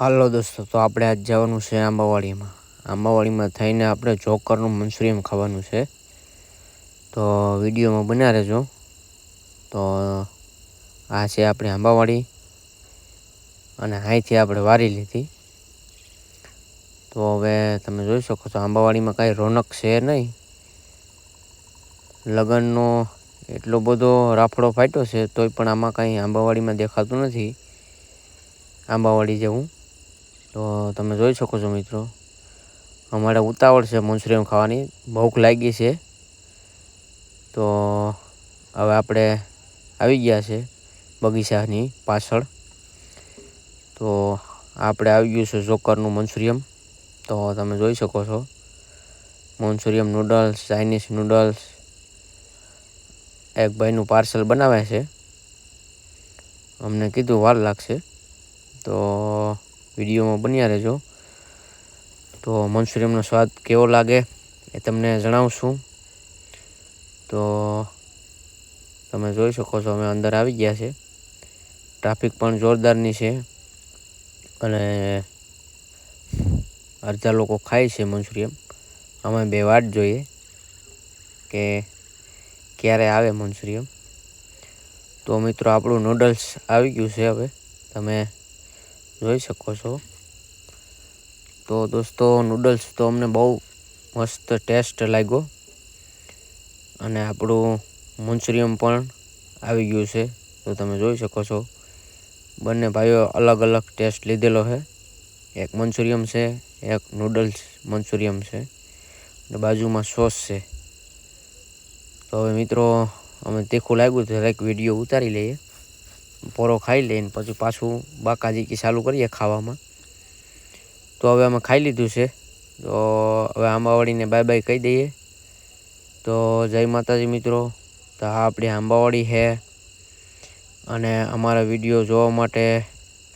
હાલો દોસ્તો, તો આપણે આજ જવાનું છે આંબાવાડીમાં. આંબાવાડીમાં થઈને આપણે જોકરનું મંચુરિયમ ખાવાનું છે. તો વિડીયોમાં બના રહેજો. તો આ છે આપણી આંબાવાડી. અને અહીંથી આપણે વારી લીધી. તો હવે તમે જોઈ શકો છો, આંબાવાડીમાં કાંઈ રોનક છે નહીં. લગ્નનો એટલો બધો રાફડો ફાટ્યો છે, તોય પણ આમાં કાંઈ આંબાવાડીમાં દેખાતું નથી. આંબાવાડી જેવું. તો તમે જોઈ શકો છો મિત્રો, અમારે ઉતાવળ છે મંચુરિયમ ખાવાની. ભૂખ લાગી છે. તો હવે આપણે આવી ગયા છે બગીચાની પાછળ. તો આપણે આવી ગયું છે જોકરનું મંચુરિયમ તો તમે જોઈ શકો છો મંચુરિયમ નૂડલ્સ, ચાઇનીઝ નૂડલ્સ. એક ભાઈનું પાર્સલ બનાવે છે. અમને કીધું વાર લાગશે. તો વિડીયોમાં બન્યા રહેજો. તો મનસુરિયમનો સ્વાદ કેવો લાગે એ તમને જણાવશું. તો તમે જોઈ શકો છો, અમે અંદર આવી ગયા છે. ટ્રાફિક પણ જોરદારની છે અને અડધા લોકો ખાય છે મંચુરિયમ અમે બે વાટ જોઈએ કે ક્યારે આવે મંચુરિયમ તો મિત્રો, આપણું નૂડલ્સ આવી ગયું છે હવે. તમે જોઈ શકો છો. તો દોસ્તો નૂડલ્સ તો અમને બહુ મસ્ત ટેસ્ટ લાગ્યો. અને આપણું મંચુરિયમ પણ આવી ગયું છે. તો તમે જોઈ શકો છો. બંને ભાઈઓ અલગ અલગ ટેસ્ટ લીધેલો છે. એક મંચુરિયમ છે, એક નૂડલ્સ મંચુરિયમ છે. અને બાજુમાં સોસ છે. તો હવે મિત્રો, અમે તીખું લાગ્યું તો એક વીડિયો ઉતારી લઈએ. પોરો ખાઈ લઈને પછી પાછું બાકાજી કે ચાલુ કરીએ ખાવામાં. તો હવે અમે ખાઈ લીધું છે. તો હવે આંબાવાડીને બાય બાય કહી દઈએ. તો જય માતાજી મિત્રો. તો આ આપણી આંબાવાડી છે. અને અમારા વીડિયો જોવા માટે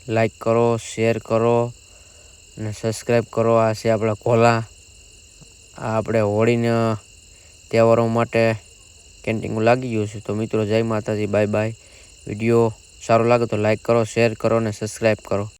લાઈક કરો, શેર કરો અને સબસ્ક્રાઈબ કરો. આ છે આપણા કોલા. આ આપણે હોળીના તહેવારો માટે કેન્ટીન લાગી ગયું છે. તો મિત્રો જય માતાજી, બાય બાય. વીડિયો સારો લાગે તો લાઇક કરો શેર કરો અને સબસ્ક્રાઈબ કરો.